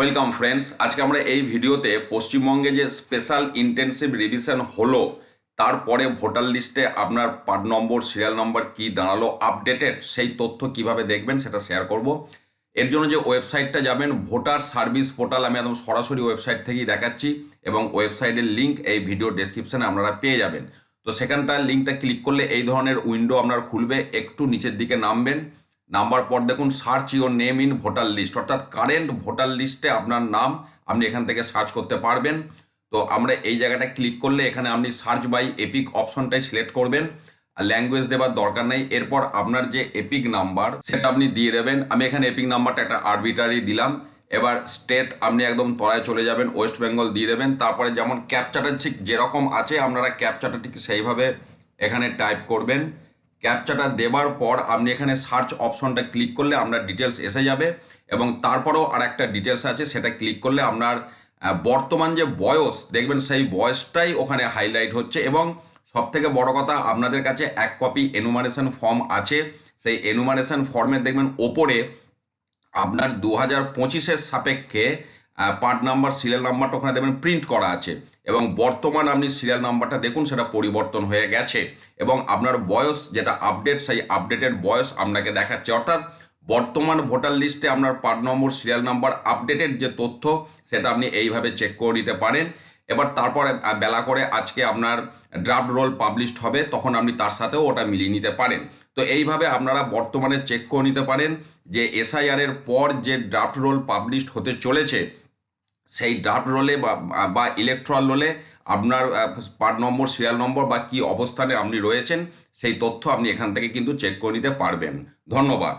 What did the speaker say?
Welcome friends আজকে আমরা এই ভিডিওতে পশ্চিমবঙ্গে যে স্পেশাল ইন্টেন্সিভ রিভিশন হলো তারপরে ভোটার লিস্টে আপনার পার্ট নম্বর সিরিয়াল নম্বর কি দাঁড়াল আপডেটেড সেই তথ্য কীভাবে দেখবেন সেটা শেয়ার করব। এর জন্য যে ওয়েবসাইটটা যাবেন ভোটার সার্ভিস পোর্টাল আমি একদম সরাসরি ওয়েবসাইট থেকেই দেখাচ্ছি এবং ওয়েবসাইটের লিঙ্ক এই ভিডিও ডেসক্রিপশনে আপনারা পেয়ে যাবেন। তো সেখানটার লিঙ্কটা ক্লিক করলে এই ধরনের উইন্ডো আপনার খুলবে, একটু নিচের দিকে নামবেন। নাম্বার পর দেখুন search your name in voter list অর্থাৎ কারেন্ট ভোটার লিস্টে আপনার নাম আপনি এখান থেকে সার্চ করতে পারবেন। তো আমরা এই জায়গাটা ক্লিক করলে এখানে আপনি সার্চ বাই এপিক অপশনটাই সিলেক্ট করবেন। আর ল্যাঙ্গুয়েজ দেওয়ার দরকার নেই। এরপর আপনার যে এপিক নাম্বার সেটা আপনি দিয়ে দেবেন। আমি এখানে এপিক নাম্বারটা একটা আরবিটারি দিলাম। এবার স্টেট আপনি একদম তলায় চলে যাবেন ওয়েস্ট বেঙ্গল দিয়ে দেবেন। তারপরে যেমন ক্যাপচাটা ঠিক যেরকম আছে, আপনারা ক্যাপচাটা ঠিক সেইভাবে এখানে টাইপ করবেন। ক্যাপচাটা দেওয়ার পর আপনি এখানে সার্চ অপশনটা ক্লিক করলে আপনার ডিটেলস এসে যাবে এবং তারপরেও আর একটা ডিটেলস আছে, সেটা ক্লিক করলে আপনার বর্তমান যে বয়স, দেখবেন সেই বয়সটাই ওখানে হাইলাইট হচ্ছে এবং সব থেকে বড় কথা আপনাদের কাছে এক কপি এনুমারেশন ফর্ম আছে। সেই এনুমারেশন ফর্মের দেখবেন ওপরে আপনার দু হাজার পঁচিশের সাপেক্ষে পার্ট নাম্বার, সিরিয়াল নাম্বারটা ওখানে দেখবেন প্রিন্ট করা আছে। এবং বর্তমান আপনি সিরিয়াল নাম্বারটা দেখুন, সেটা পরিবর্তন হয়ে গেছে। এবং আপনার বয়স, যেটা আপডেট, সেই আপডেটেড বয়স আপনাকে দেখাচ্ছে। অর্থাৎ বর্তমান ভোটার লিস্টে আপনার part number, serial number, updated যে তথ্য, সেটা আপনি এইভাবে চেক করে নিতে পারেন। এবার তারপরে বেলা করে আজকে আপনার ড্রাফট রোল পাবলিশড হবে, তখন আপনি তার সাথেও ওটা মিলিয়ে নিতে পারেন। তো এইভাবে আপনারা বর্তমানে চেক করে নিতে পারেন যে এসআইআর এর পর যে ড্রাফট রোল পাবলিশড হতে চলেছে সেই ড্রাফট রোলে বা ইলেকট্রাল রোলে আপনার পার্ট নম্বর সিরিয়াল নম্বর বা কি অবস্থানে আপনি রয়েছেন, সেই তথ্য আপনি এখান থেকে কিন্তু চেক করে নিতে পারবেন। ধন্যবাদ।